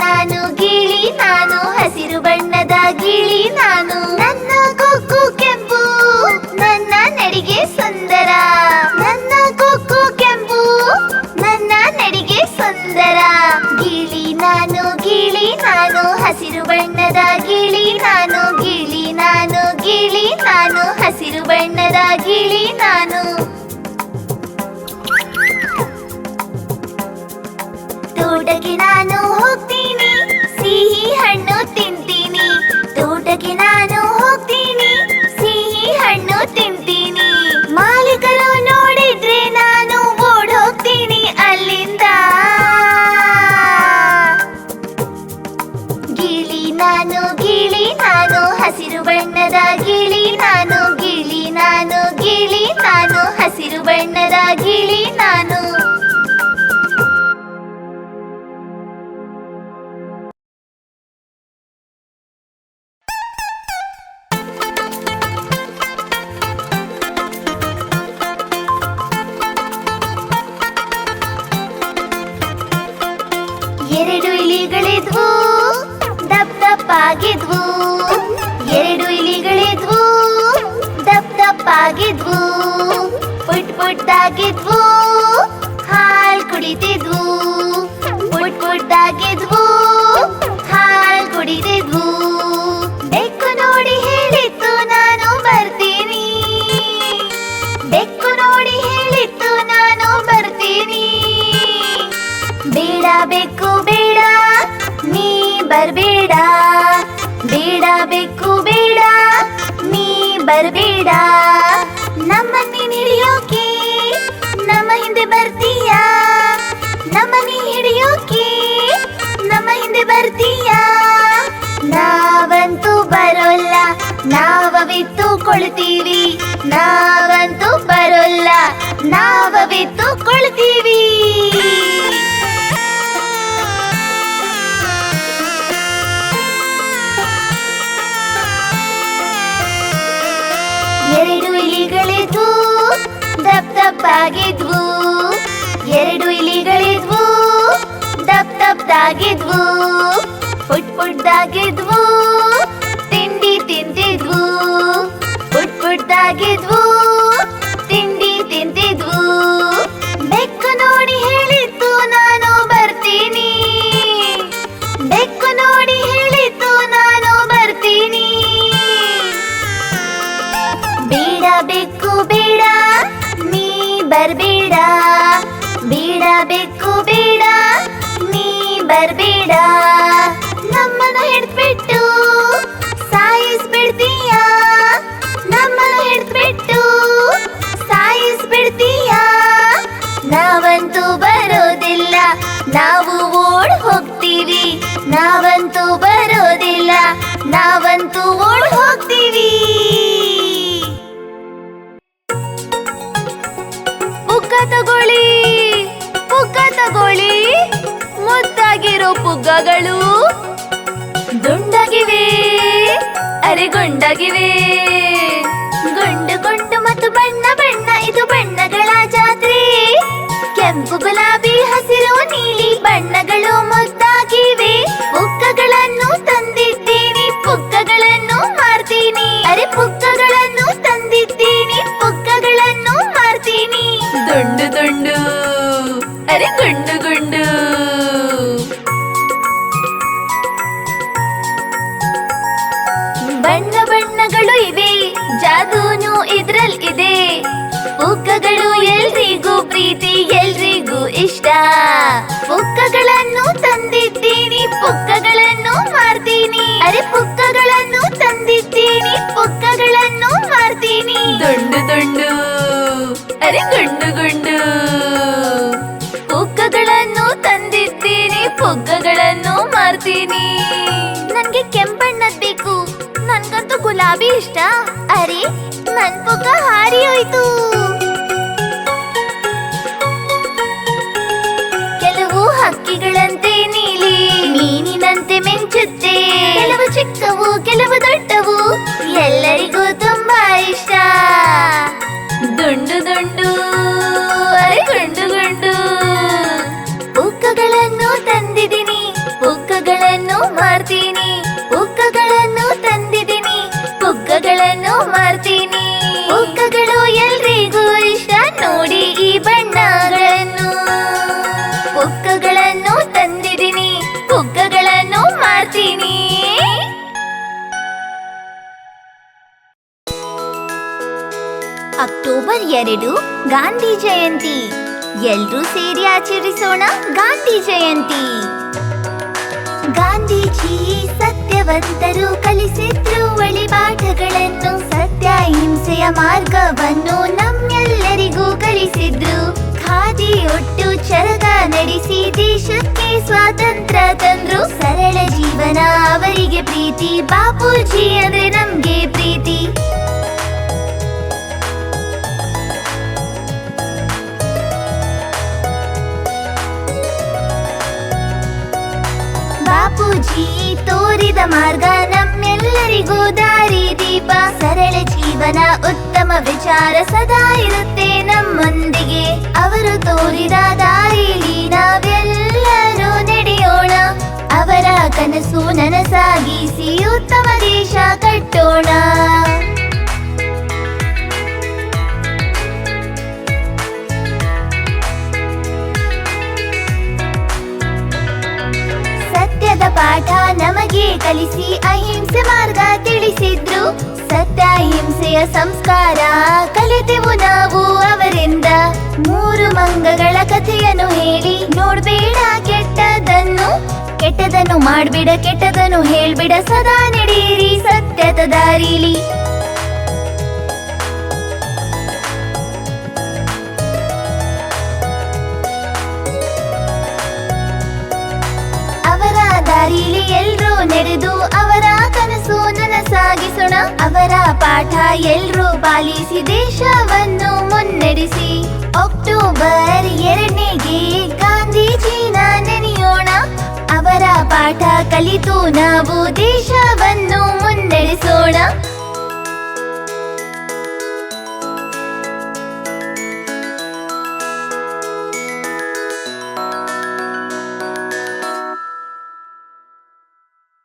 ನಾನು ಗಿಳಿ, ನಾನು ಹಸಿರು ಬಣ್ಣದ ಗಿಳಿ, ನಾನು ನನ್ನ ಕೊಕ್ಕು ಕೆಂಪು, ನನ್ನ ನಡಿಗೆ ಸುಂದರ. ನನ್ನ ಕೊಕ್ಕು ಕೆಂಪು, ನನ್ನ ನಡಿಗೆ ಸುಂದರ. ಗಿಳಿ, ನಾನು ಗಿಳಿ, ನಾನು ಹಸಿರು ಬಣ್ಣದ ಗಿಳಿ, ನಾನು ಗಿಳಿ ನಾನು ಗಿಳಿ, ನಾನು ಹಸಿರು ಬಣ್ಣದ ಗಿಳಿ, ನಾನು. ತೋಟಕ್ಕೆ ನಾನು ದಪ್ಪಾಗಿದ್ವು. ಎರಡು ಇಲಿಗಳಿದ್ವು. ದಪ್ಪ ದಪ್ಪಾಗಿದ್ವು. ಪುಟ್ ಪುಟ್ಟಾಗಿದ್ವು ಹಾಲ್ ಕುಡಿತಿದ್ವು. ಪುಟ್ ಪುಟ್ಟಾಗಿದ್ವು ನಾವ ಬಿತ್ತು ಕೊಳ್ತೀವಿ ನಾವಂತೂ ಬರೋಲ್ಲ. ನಾವಿತ್ತು ಕೊಳ್ತೀವಿ ಎರಡು ಇಲಿಗಳಿದ್ವು ದಪ್ ದಪ್ಪಾಗಿದ್ವು. ಎರಡು ಇಲಿಗಳಿದ್ವು ದಪ್ ದಪ್ಪಾಗಿದ್ವು. ಪುಟ್ ಪುಟ್ಟಾಗಿದ್ವು ಬರ್ಬೇಡ ನಮ್ಮನ್ನು ಹಿಡ್ದ್ಬಿಟ್ಟು ಸಾಯಿಸ್ಬಿಡ್ತೀಯ? ನಮ್ಮನ್ನು ಹಿಡ್ದ್ಬಿಟ್ಟು ಸಾಯಿಸ್ಬಿಡ್ತೀಯ? ನಾವಂತೂ ಬರೋದಿಲ್ಲ, ನಾವು ಓಡ್ ಹೋಗ್ತೀವಿ. ನಾವಂತೂ ಬರೋದಿಲ್ಲ, ನಾವಂತೂ ಪುಕ್ಕಗಳನ್ನು ತಂದಿದ್ದೀನಿ ಪುಕ್ಕಗಳನ್ನು ಮಾರ್ತೀನಿ. ಅರೆ ಪುಕ್ಕಗಳನ್ನು ತಂದಿದ್ದೀನಿ ಪುಕ್ಕಗಳನ್ನು ಮಾಡ್ತೀನಿ ದೊಂಡು ದೊಂಡು. ಅರೆ ಗುಂಡು ಗುಂಡು. ಪುಕ್ಕಗಳನ್ನು ತಂದಿದ್ದೀನಿ ಪುಕ್ಕಗಳನ್ನು ಮಾರ್ತೀನಿ. ನನ್ಗೆ ಕೆಂಪಣ್ಣದ್ ಬೇಕು. ನನ್ಗಂತೂ ಗುಲಾಬಿ ಇಷ್ಟ. ಅರೆ ನನ್ ಪುಕ್ಕ ಹಾರಿ ಹೋಯ್ತು. ಕೆಲವು ಚಿಕ್ಕವು, ಕೆಲವು ದೊಡ್ಡವು, ಎಲ್ಲರಿಗೂ ತುಂಬಾ ಇಷ್ಟ. ದುಂಡು ದುಂಡು ಗುಂಡು ಗುಂಡು. ಉಕ್ಕಗಳನ್ನು ತಂದಿದ್ದೀನಿ ಉಕ್ಕಗಳನ್ನು ಮಾರ್ತೀನಿ. ಎರಡು, ಗಾಂಧಿ ಜಯಂತಿ. ಎಲ್ರೂ ಸೇರಿ ಆಚರಿಸೋಣ ಗಾಂಧಿ ಜಯಂತಿ. ಗಾಂಧೀಜಿ ಸತ್ಯವಂತರು ಕಲಿಸಿದ್ರು ಪಾಠಗಳನ್ನು, ಸತ್ಯ ಹಿಂಸೆಯ ಮಾರ್ಗವನ್ನು ನಮ್ಮೆಲ್ಲರಿಗೂ ಕಲಿಸಿದ್ರು. ಖಾದಿ ಒಟ್ಟು ಚರಗ ನಡೆಸಿ ದೇಶಕ್ಕೆ ಸ್ವಾತಂತ್ರ್ಯ ತಂದ್ರು. ಸರಳ ಜೀವನ ಅವರಿಗೆ ಪ್ರೀತಿ, ಬಾಪೂಜಿ ಅಂದ್ರೆ ಮಾರ್ಗ ನಮ್ಮೆಲ್ಲರಿಗೂ ದಾರಿ ದೀಪ. ಸರಳ ಜೀವನ ಉತ್ತಮ ವಿಚಾರ ಸದಾ ಇರುತ್ತೆ ನಮ್ಮೊಂದಿಗೆ. ಅವರು ತೋರಿದ ದಾರಿಲಿ ನಾವೆಲ್ಲರೂ ನಡೆಯೋಣ. ಅವರ ಕನಸು ನನಸಾಗಿಸಿ ಉತ್ತಮ ದೇಶ ಕಟ್ಟೋಣ. ಕೆಟ್ಟದನ್ನು ಮಾಡ್ಬಿಡ ಕೆಟ್ಟದನ್ನು ಹೇಳ್ಬಿಡ, ಸದಾ ನಡೆಯಿರಿ ಸತ್ಯದ ದಾರಿಲಿ. ಅವರ ದಾರಿಲಿ ಎಲ್ರೂ ನಡೆದು, ಅವರ ಕನಸು ನನಸಾಗಿಸೋಣ. ಅವರ ಪಾಠ ಎಲ್ರೂ ಪಾಲಿಸಿ, ದೇಶವನ್ನು ಮುನ್ನಡೆಸಿ. ಅಕ್ಟೋಬರ್ ಎರಡನೇಗೆ ಪಾಠ ಕಲಿತು ನಾವು ದೇಶವನ್ನು ಮುನ್ನಡೆಸೋಣ.